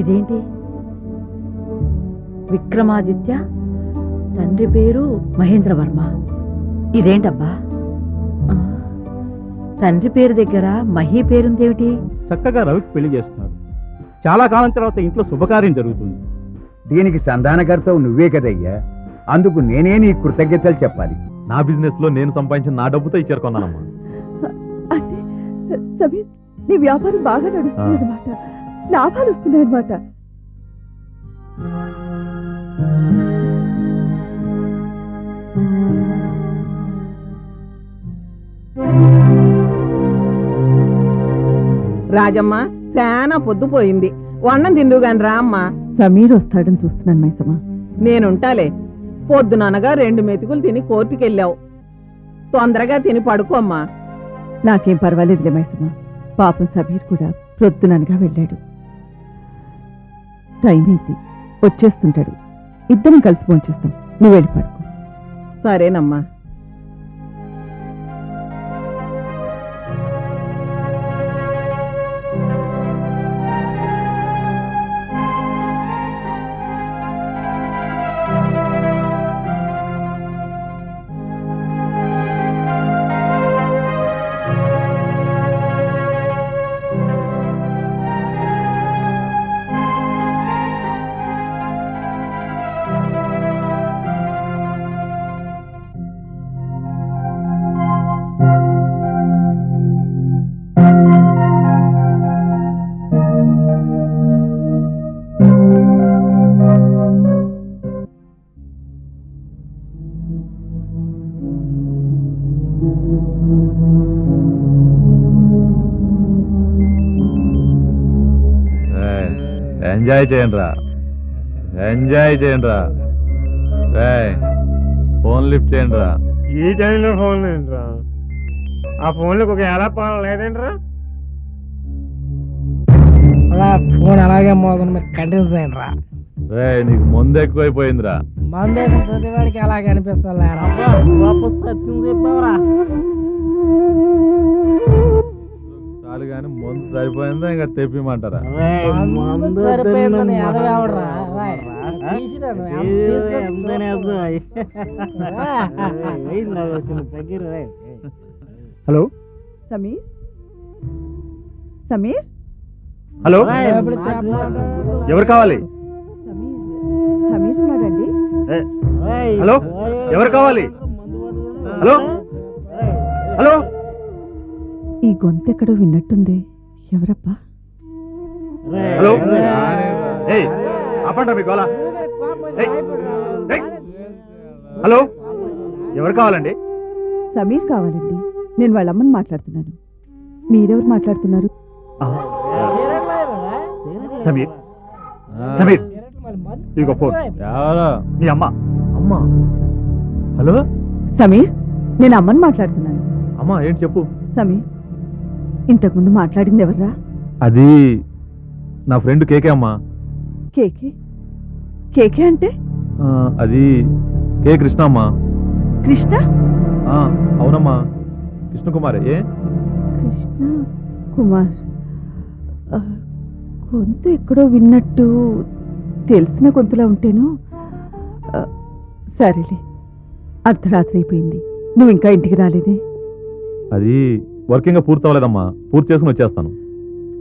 ఇదేంటి? విక్రమాదిత్య తండ్రి పేరు మహేంద్రవర్మ. ఇదేంటబ్బా? తండ్రి పేరు దగ్గర మహి పేరుందేమిటి? చక్కగా రవికి పెళ్ళి చేస్తున్నారు. చాలా కాలం తర్వాత ఇంట్లో శుభకార్యం జరుగుతుంది. దీనికి సంధానకర్తవు నువ్వే కదయ్యా. అందుకు నేనే నీ కృతజ్ఞతలు చెప్పాలి. నా బిజినెస్లో నేను సంపాదించిన నా డబ్బుతో ఇచ్చారు కొన్నానమ్మా. అంటే సమీర్ నీ వ్యాపారం బాగా నడుస్తుంది లాభాలు వస్తున్నాయి అనమాట రాజమ్మ శానా పొద్దుపోయింది వన్నం తిందువు గాని రా అమ్మా. సమీర్ వస్తాడని చూస్తున్నాను మైసమ్మ. నేనుంటాలే. పొద్దుననగా రెండు మెతుకులు తిని కోర్టుకెళ్ళావు. తొందరగా తిని పడుకోమ్మా నాకేం పర్వాలేదులే మైసమ్మ. పాపం సమీర్ కూడా ప్రొద్దుననగా వెళ్ళాడు. టైం అయింది వచ్చేస్తుంటాడు. ఇద్దరం కలిసి పోంచేస్తాం నువ్వు వెళ్ళి పడుకో. సరేనమ్మా. ఎంజాయ్ చేయండి రా ఎంజాయ్ చేయండి రా ఫోన్ లిఫ్ట్ చేయండి రా ఈ టైంలో ఫోన్ ఏంట్రా ఆ ఫోన్లోకి ఒక ఎలా పాలన లేదేంట్రా? అలా ఫోన్ అలాగే మోగను మీరు కంటిన్యూ చేయండి రా రే నీకు ముందు ఎక్కువైపోయిందిరా. మందే ప్రతి వాడికి అలాగే అనిపిస్తుంది చాలు కానీ ముందు సరిపోయిందా ఇంకా తెప్పిమంటారా? హలో? సమీర్? సమీర్? హలో? ఎవరు కావాలి? సమీర్ హలో? ఎవరు కావాలి? హలో? హలో? ఈ గొంతెక్కడో విన్నట్టుంది. ఎవరబ్బా? హలో. ఏయ్ ఆపండి మీ. హలో. ఎవరు కావాలండి? సమీర్ కావాలండి. నేను వాళ్ళమ్మని మాట్లాడుతున్నాను. మీరెవరు మాట్లాడుతున్నారు? సమీర్. సమీర్. ఇదిగో ఫోన్. ఎవరు? మీ అమ్మ. అమ్మ. హలో? సమీర్ నేను అమ్మని మాట్లాడుతున్నాను. అమ్మా ఏంటి చెప్పు? సమీర్. ఇంతకుముందు మాట్లాడింది ఎవర్రా? అది నా ఫ్రెండ్ కేకే అమ్మా. కేకే? కేకే అంటే? ఆ, అది కే కృష్ణ అమ్మా. కృష్ణ? ఆ, అవునమ్మా. కృష్ణ కుమార్ ఏ? కృష్ణ కుమార్. ఆ, గొంతు ఎక్కడో విన్నట్టు తెలిసిన గొంతులా ఉంటేను. ఆ, సరేలే. అర్ధరాత్రి అయిపోయింది. నువ్వు ఇంకా ఇంటికి రాలేదే? అది వర్కింగ్ పూర్తి అవ్వలేదమ్మా పూర్తి చేసుకుని వచ్చేస్తాను.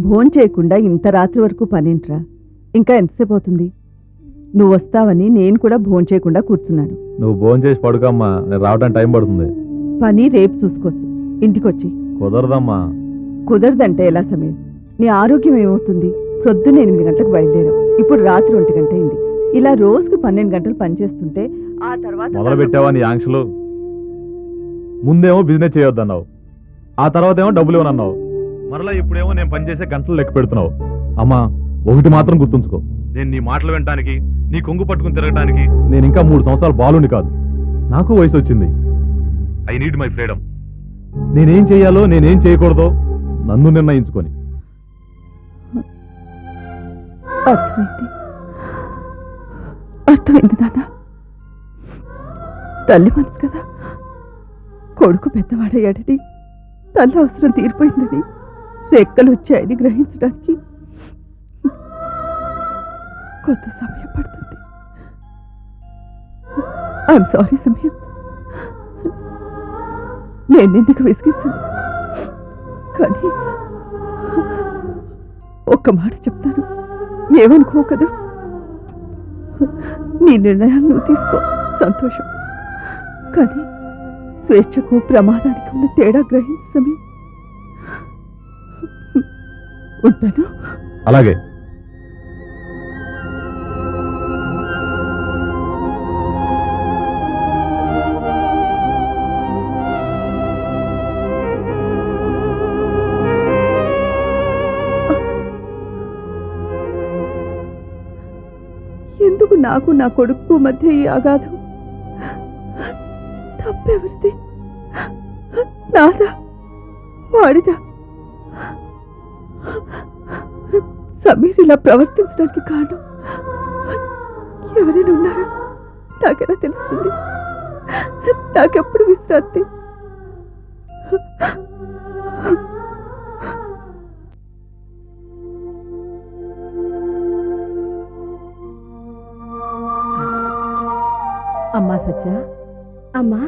భోన్ చేయకుండా ఇంత రాత్రి వరకు పనేంట్రా? ఇంకా ఎంతసేపు అవుతుంది? నువ్వు వస్తావని నేను కూడా భోన్ చేయకుండా కూర్చున్నాను. నువ్వు భోజనం చేసి పడుకోమ్మా. నేను రావడానికి టైం పడుతుంది. పని రేపు చూసుకోవచ్చు. ఇంటికొచ్చి. కుదరదమ్మా. కుదరదంటే ఎలా సమీర్? నీ ఆరోగ్యం ఏమవుతుంది? ప్రొద్దున ఎనిమిది గంటలకు బయలుదేరావు. ఇప్పుడు రాత్రి ఒంటి గంట అయింది. ఇలా రోజుకు పన్నెండు గంటలు పనిచేస్తుంటే ఆ తర్వాత మొదలు పెట్టావా నీ ఆంక్షలు ముందేమో బిజినెస్ చేయొద్దన్నావు. ఆ తర్వాత ఏమో డబ్బులు ఇవ్వనన్నావు మరలా ఇప్పుడేమో నేను పనిచేసే గంటలు లెక్క పెడుతున్నావు. అమ్మా ఒకటి మాత్రం గుర్తుంచుకో. నేను నీ మాటలు వినడానికి నీ కొంగు పట్టుకుని తిరగడానికి నేను ఇంకా మూడు సంవత్సరాలు బాలుని కాదు. నాకు వయసు వచ్చింది. I need my freedom. నేనేం చేయాలో నేనేం చేయకూడదో నన్ను నిర్ణయించుకొని. అర్థమైంది. అర్థమైంది నాన్న. తల్లి మనసు కదా. కొడుకు పెద్దవాడయ్యాడని. తల్లి అవసరం తీరిపోయిందని రెక్కలు వచ్చాయని గ్రహించడానికి కొంత సమయం పడుతుంది. ఐఎమ్ సారీ సమయం నేను ఎందుకు విసిగించాను. కానీ ఒక్క మాట చెప్తాను. ఏమనుకో కదా? నీ నిర్ణయాలు నువ్వు తీసుకో. సంతోషం. కానీ స్వేచ్ఛకు ప్రమాదానికి ఉన్న తేడా గ్రహించ సమయం ఉంటాను. అలాగే. ఎందుకు నాకు నా కొడుకు మధ్య ఈ అగాధం? తప్పెవరిది నాదా వాడిదా? సమీర్ ఇలా ప్రవర్తించడానికి కారణం? ఎవరైనా ఉన్నారా? నాకెలా తెలుస్తుంది? నాకెప్పుడు విశ్రాంతి? అమ్మా సత్య. అమ్మా?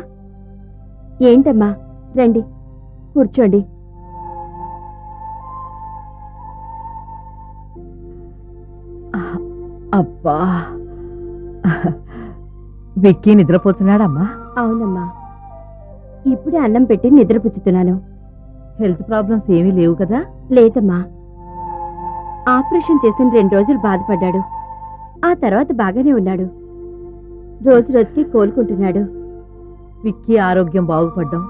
ఏంటమ్మా? రండి. కూర్చోండి. అబ్బా. విక్కీ నిద్రపోతున్నాడమ్మా. అవునమ్మా. ఇప్పుడే అన్నం పెట్టి నిద్రపుచ్చుతున్నాను హెల్త్ ప్రాబ్లమ్స్ ఏమీ లేవు కదా? లేదమ్మా. ఆపరేషన్ చేసిన రెండు రోజులు బాధపడ్డాడు. ఆ తర్వాత బాగానే ఉన్నాడు. రోజు రోజుకి కోలుకుంటున్నాడు. విక్కీ ఆరోగ్యం బాగుపడ్డం.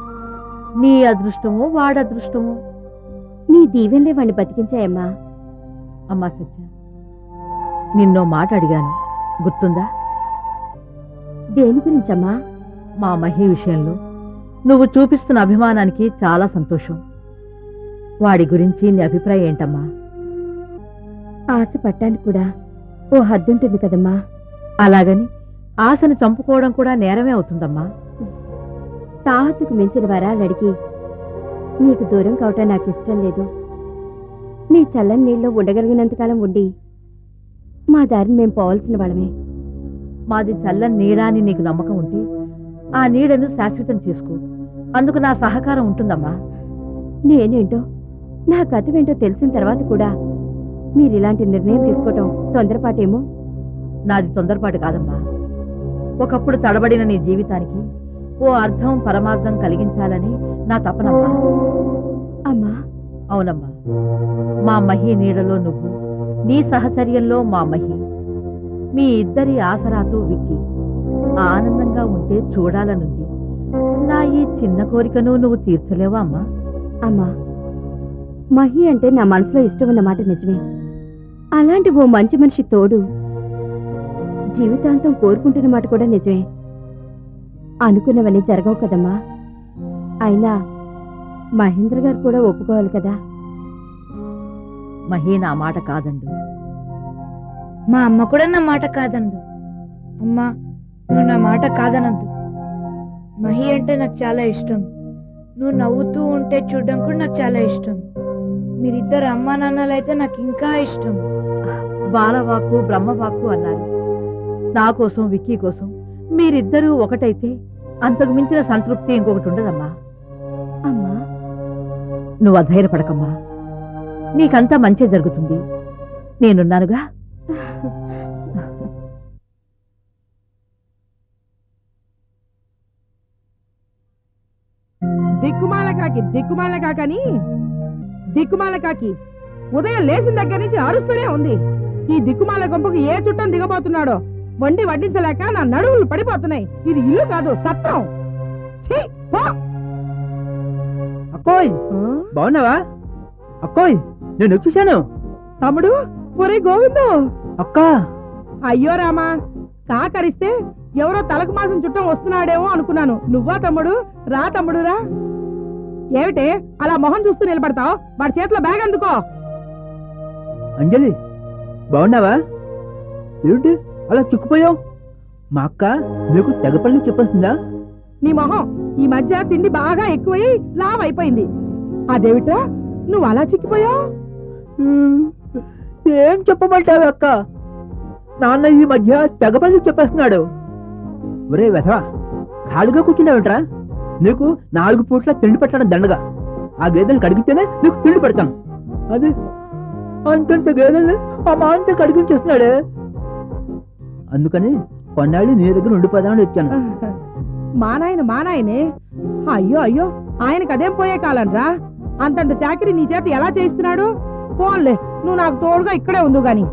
నీ అదృష్టమో వాడి అదృష్టమో. నీ దీవెనలే వాణ్ణి బతికించాయమ్మా. అమ్మా సత్య నిన్నో మాట అడిగాను. గుర్తుందా? దేని గురించమ్మా? మా మహి విషయంలో నువ్వు చూపిస్తున్న అభిమానానికి చాలా సంతోషం. వాడి గురించి నీ అభిప్రాయం ఏంటమ్మా? ఆశ పట్టానికి కూడా. ఓ హద్దుంటుంది కదమ్మా. అలాగని ఆశను చంపుకోవడం కూడా నేరమే అవుతుందమ్మా. తాహతుకు మించిన వరాలు అడిగి నీకు దూరం కావటం నాకు ఇష్టం లేదు. మీ చల్లని నీళ్ళలో ఉండగలిగినంతకాలం ఉండి మా దారిని మేం పోవాల్సిన వాళ్ళమే. మాది చల్లని నీడా అని నీకు నమ్మకం ఉంటే ఆ నీడను శాశ్వతం చేసుకో. అందుకు నా సహకారం ఉంటుందమ్మా. నేనేంటో నా గతమేంటో తెలిసిన తర్వాత కూడా మీరు ఇలాంటి నిర్ణయం తీసుకోవటం తొందరపాటేమో? నాది తొందరపాటు కాదమ్మా. ఒకప్పుడు తడబడిన నీ జీవితానికి ఓ అర్థం పరమార్థం కలిగించాలని నా తపనమ్మా అమ్మా. అవునమ్మా. మా మహి నీడలో నువ్వు నీ సహచర్యంలో మా మహి. మీ ఇద్దరి ఆసరాతో విక్కి ఆనందంగా ఉంటే చూడాలనుంది. నా ఈ చిన్న కోరికను నువ్వు తీర్చలేవా అమ్మా? అమ్మా మహి అంటే నా మనసులో ఇష్టం ఉన్న మాట నిజమే. అలాంటి ఓ మంచి మనిషి తోడు జీవితాంతం కోరుకుంటున్న మాట కూడా నిజమే. అనుకున్నవన్నీ జరగవు కదమ్మా. అయినా మహేంద్ర గారు కూడా ఒప్పుకోవాలి కదా. మహి నా మాట కాదండు మా అమ్మ కూడా నా మాట కాదనదు అమ్మా నువ్వు నా మాట కాదనద్దు మహి అంటే నాకు చాలా ఇష్టం. నువ్వు నవ్వుతూ ఉంటే చూడడం కూడా నాకు చాలా ఇష్టం. మీరిద్దరు అమ్మా నాన్నలైతే నాకు ఇంకా ఇష్టం. బాలవాక్కు బ్రహ్మవాక్కు అన్నారు. నా కోసం విక్కీ కోసం మీరిద్దరూ ఒకటైతే అంతకు మించిన సంతృప్తి ఇంకొకటి ఉండదమ్మా. అమ్మా. నువ్వు అధైర్యపడకమ్మా. నీకంతా మంచి జరుగుతుంది. నేనున్నానుగా? దిక్కుమాల కాకి దిక్కుమాల కాకని. దిక్కుమాల కాకి ఉదయం లేచిన దగ్గర నుంచి అరుస్తూనే ఉంది. ఈ దిక్కుమాల గుంపుకు ఏ చుట్టం దిగబోతున్నాడో? వండి వడ్డించలేక నా నడువులు పడిపోతున్నాయి. ఇది ఇల్లు కాదు సత్రం. అక్కోయ్ బాగున్నావా? అక్కోయ్ నేను వచ్చేసాను తమ్ముడు ఒరే గోవిందు. అక్క. అయ్యో రామా కాకరిస్తే ఎవరో తలకు మాసం చుట్టం వస్తున్నాడేమో అనుకున్నాను. నువ్వా తమ్ముడు? రా తమ్ముడు రా ఏమిటే అలా మొహం చూస్తూ నిలబడతావు? వాడి చేతిలో బ్యాగ్ అందుకో. అంజలి బాగున్నావా? ఏమిటి? అలా చిక్కుపోయావు? మా అక్క నీకు తెగ పనులు చెప్పేస్తుందా? నీ మొహం ఈ మధ్య తిండి బాగా ఎక్కువై లావ్ అయిపోయింది అదేమిట్రా? నువ్వు అలా చిక్కిపోయావు? ఏం చెప్పమంటావు అక్క? నాన్న ఈ మధ్య తెగ చెప్పేస్తున్నాడు. ఒరే వెధవా ఖాళీగా కూర్చున్నావుట్రా? నీకు నాలుగు పూట్ల తిండి పెట్టడం దండగా. ఆ గేదెలు కడిగితేనే నీకు తిండి పెడతాను. అది అంతంత గేదెల్ని ఆ మా అంతా కడిగించేస్తున్నాడే. అందుకని కొన్నాళ్ళు నీ దగ్గర ఉండిపోదామని వచ్చాను మా నాయన మా నాయనే అయ్యో అయ్యో ఆయనకి అదేం పోయే కాలంరా అంతంత చాకరీ నీ చేత ఎలా చేయిస్తున్నాడు? పోన్లే నువ్వు నాకు తోడుగా ఇక్కడే ఉండు గాని.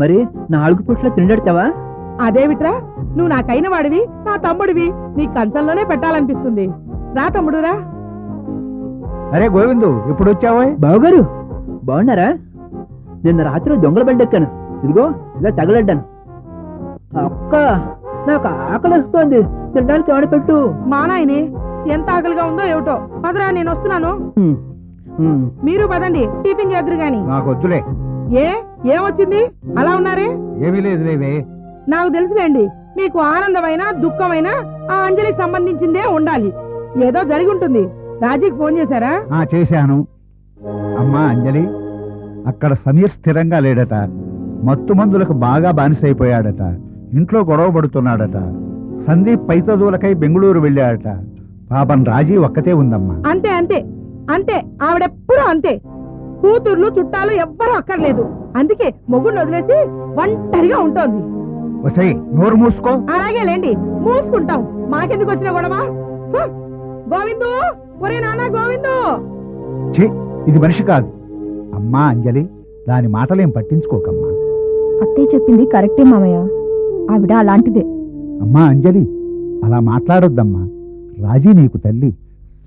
మరి నాలుగు పూట్ల తిండెడతావా? అదేమిట్రా? నువ్వు నాకైన వాడివి నా తమ్ముడివి నీ కంచంలోనే పెట్టాలనిపిస్తుంది. రా తమ్ముడు రా అరే గోవిందు ఇప్పుడు వచ్చావా బావగారు బాగున్నారా నిన్న రాత్రి దొంగల బండి ఎక్కాను. ఇదిగో ఇలా తగలడ్డాను. అక్క నాకు ఆకలి వస్తోంది. తినడానికి ఎవడ పెట్టు మా నాయనే ఎంత ఆకలిగా ఉందో ఏమిటో. పదరా నేను వస్తున్నాను. మీరు పదండి టిఫిన్ చేద్దరు గాని. నాకు వద్దులే. ఏ? ఏమొచ్చింది? అలా ఉన్నారే? ఏమీ లేదు లేవే. నాకు తెలుసులేండి మీకు ఆనందమైన దుఃఖమైన ఆ అంజలికి సంబంధించిందే ఉండాలి. ఏదో జరిగి ఉంటుంది రాజీకి ఫోన్ చేశారా? ఆ చేశాను. అమ్మా అంజలి అక్కడ సమీర్ స్థిరంగా లేడట. మత్తు మందులకు బాగా బానిసైపోయాడట. ఇంట్లో గొడవ పడుతున్నాడట. సందీప్ పై చదువులకై బెంగళూరు వెళ్ళాడట. పాపం రాజీ ఒక్కతే ఉందమ్మా. అంతే అంతే అంతే ఆవిడెప్పుడూ అంతే. కూతుర్లు చుట్టాలు ఎవ్వరూ అక్కర్లేదు. అందుకే మొగుడిని వదిలేసి ఒంటరిగా ఉంటోంది. వసై నోరు మూసుకో. అలాగే లేండి మూసుకుంటాం. మాకెందుకు వచ్చిన గొడవ? హ! గోవిందు ఒరే నాన్న గోవిందు. ఛీ ఇది మనిషి కాదు. అమ్మా అంజలి దాని మాటలేం పట్టించుకోకమ్మా. అత్తయ్య చెప్పింది కరెక్టే మామయ్య. ఆవిడ అలాంటిదే. అమ్మా అంజలి అలా మాట్లాడొద్దమ్మా. రాజీ నీకు తల్లి.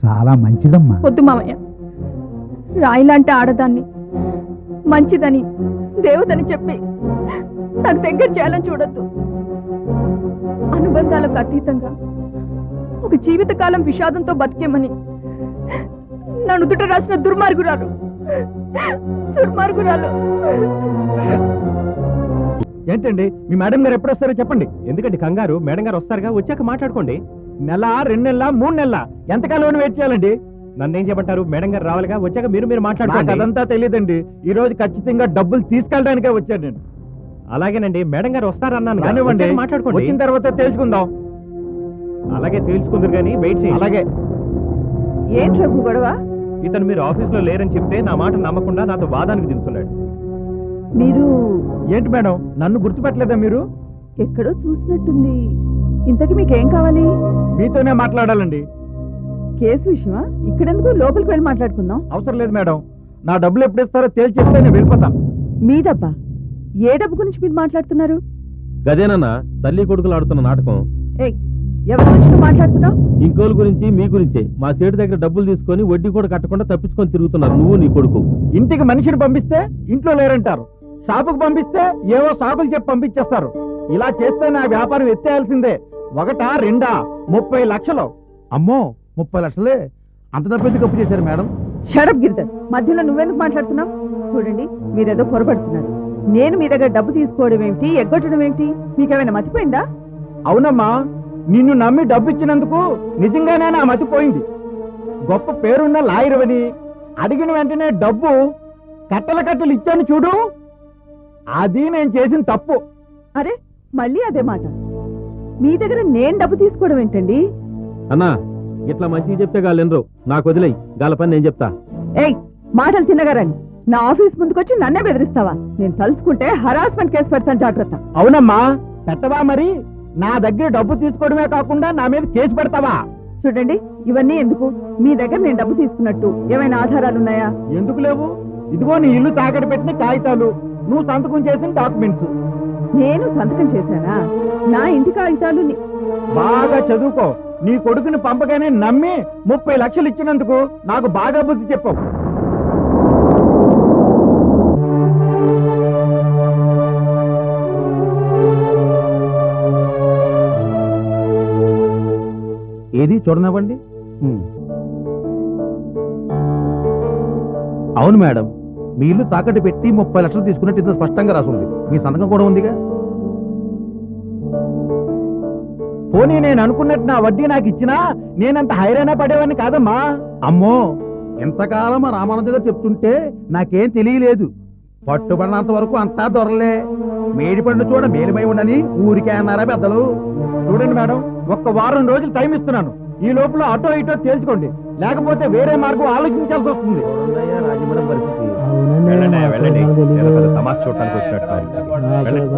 చాలా మంచిదమ్మా. వద్దు మామయ్య. రాయిలాంటి ఆడదాన్ని మంచిదని దేవతని చెప్పి నాకు దగ్గర చేయాలని చూడొద్దు. అనుబంధాలకు అతీతంగా ఒక జీవితకాలం విషాదంతో బతికేమని నా నుదుట రాసిన దుర్మార్గురాలు. దుర్మార్గురాలు. ఏంటండి? మీ మేడం గారు ఎప్పుడు వస్తారో చెప్పండి. ఎందుకంటే కంగారు? మేడం గారు వస్తారుగా? వచ్చాక మాట్లాడుకోండి. నెల రెండు నెలల మూడు నెలల ఎంతకాలం వెయిట్ చేయాలండి? నన్ను ఏం చెప్పంటారు మేడం గారు రావాలిగా? వచ్చాక మీరు మీరు మాట్లాడుకోండి. అదంతా తెలియదండి. ఈ రోజు ఖచ్చితంగా డబ్బులు తీసుకెళ్ళడానికే వచ్చాను నేను. అలాగేనండి. మేడం గారు వస్తారన్నాను కానివ్వండి మాట్లాడుకోండి. వచ్చిన తర్వాత తెలుసుకుందాం అలాగే తెలుసుకుందరు కానీ వెయిట్ చేయండి. అలాగే. ఏంటి రఘు గొడవ? ఇతను మీరు ఆఫీస్లో లేరని చెప్తే నా మాట నమ్మకుండా నాతో వాదానికి దిగుతున్నాడు. మీరు ఏంటి మేడం? నన్ను గుర్తుపెట్టలేదా మీరు? ఎక్కడో చూసినట్టుంది. ఇంతకి మీకేం కావాలి? మీతోనే మాట్లాడాలండి. కేసు విషయమా? ఇక్కడెందుకు? లోపలికి వెళ్ళి మాట్లాడుకుందాం. అవసరం లేదు మేడం. నా డబ్బులు ఎప్పుడు ఇస్తారో తేల్చి చెప్తే నేను వెళ్ళిపోతాను. మీ డబ్బా? ఏ డబ్బు గురించి మీరు మాట్లాడుతున్నారు? గదేనన్నా తల్లి కొడుకులు ఆడుతున్న నాటకం. ఏయ్ ఎవరి గురించి మాట్లాడుతున్నావు? ఇంకోల గురించి మీ గురించే. మా సేటు దగ్గర డబ్బులు తీసుకొని వడ్డీ కూడా కట్టకుండా తప్పించుకొని తిరుగుతున్నారు నువ్వు నీ కొడుకు. ఇంటికి మనిషిని పంపిస్తే ఇంట్లో లేరంటారు. షాపుకు పంపిస్తే ఏవో సాకులు చెప్పి పంపించేస్తారు. ఇలా చేస్తే నా వ్యాపారం ఎత్తేయాల్సిందే. ఒకటా రెండా ముప్పై లక్షలు. అమ్మో ముప్పై లక్షలే. అంత డబ్బు ఎందుకు అప్పు చేశారు మేడం? షడప్ గిరిధర్ మధ్యలో నువ్వెందుకు మాట్లాడుతున్నావు? చూడండి మీరేదో పొరపడుతున్నారు. నేను మీ దగ్గర డబ్బు తీసుకోవడం ఏమిటి ఎగ్గొట్టడం ఏమిటి? మీకేమైనా మతిపోయిందా? అవునమ్మా నిన్ను నమ్మి డబ్బు ఇచ్చినందుకు నిజంగానే నా మతిపోయింది గొప్ప పేరున్న లాయర్ అని అడిగిన వెంటనే డబ్బు కట్టల కట్టలు ఇచ్చాను చూడు. అది నేను చేసిన తప్పు. అరే మళ్ళీ అదే మాట. మీ దగ్గర నేను డబ్బు తీసుకోవడం ఏంటండి? అన్నా ఇట్లా మంచిగా చెప్తే గాలెనరు నాకు వదిలేయి గాల పని నేను చెప్తా. ఏయ్ మాటలు తిన్నగారని నా ఆఫీస్ ముందుకొచ్చి నన్నే బెదిరిస్తావా? నేను తలుచుకుంటే హరాస్మెంట్ కేసు పెడతాను జాగ్రత్త. అవునమ్మా పెట్టవా మరి? నా దగ్గర డబ్బు తీసుకోవడమే కాకుండా నా మీద కేసు పెడతావా? చూడండి ఇవన్నీ ఎందుకు? మీ దగ్గర నేను డబ్బు తీసుకున్నట్టు. ఏమైనా ఆధారాలు ఉన్నాయా ఎందుకు లేవు? ఇదిగో నీ ఇల్లు తాకట్టు పెట్టిన కాగితాలు. నువ్వు సంతకం చేసిన డాక్యుమెంట్స్. నేను సంతకం చేశానా? నా ఇంటి కాగితాలు ని- బాగా చదువుకో. నీ కొడుకుని పంపగానే నమ్మి ముప్పై లక్షలు ఇచ్చినందుకు నాకు బాగా బుద్ధి చెప్పావు ఏది చూడనివ్వండి? అవును మేడం. మీ ఇల్లు తాకట్టు పెట్టి ముప్పై లక్షలు తీసుకున్నట్టు ఇంత స్పష్టంగా రాసుంది. మీ సంతకం కూడా ఉందిగా? పోనీ నేను అనుకున్నట్టు నా వడ్డీ నాకు ఇచ్చినా నేనంత హైరాణ పడేవాడిని కాదమ్మా. అమ్మో ఎంతకాలం మా రామానంద గారు చెప్తుంటే నాకేం తెలియలేదు. పట్టుబడినంత వరకు అంతా దొరలే. మేడి పండు చూడ మేలిమై ఉండని ఊరికే అన్నారా పెద్దలు? చూడండి మేడం ఒక్క వారం రోజులు టైం ఇస్తున్నాను. ఈ లోపల అటో ఇటో తేల్చుకోండి. లేకపోతే వేరే మార్గం ఆలోచించాల్సి వస్తుంది. అవునండి, వెళ్ళండి వెళ్ళండి. తమాషా చూడటానికి వచ్చినట్టు వెళ్ళండి.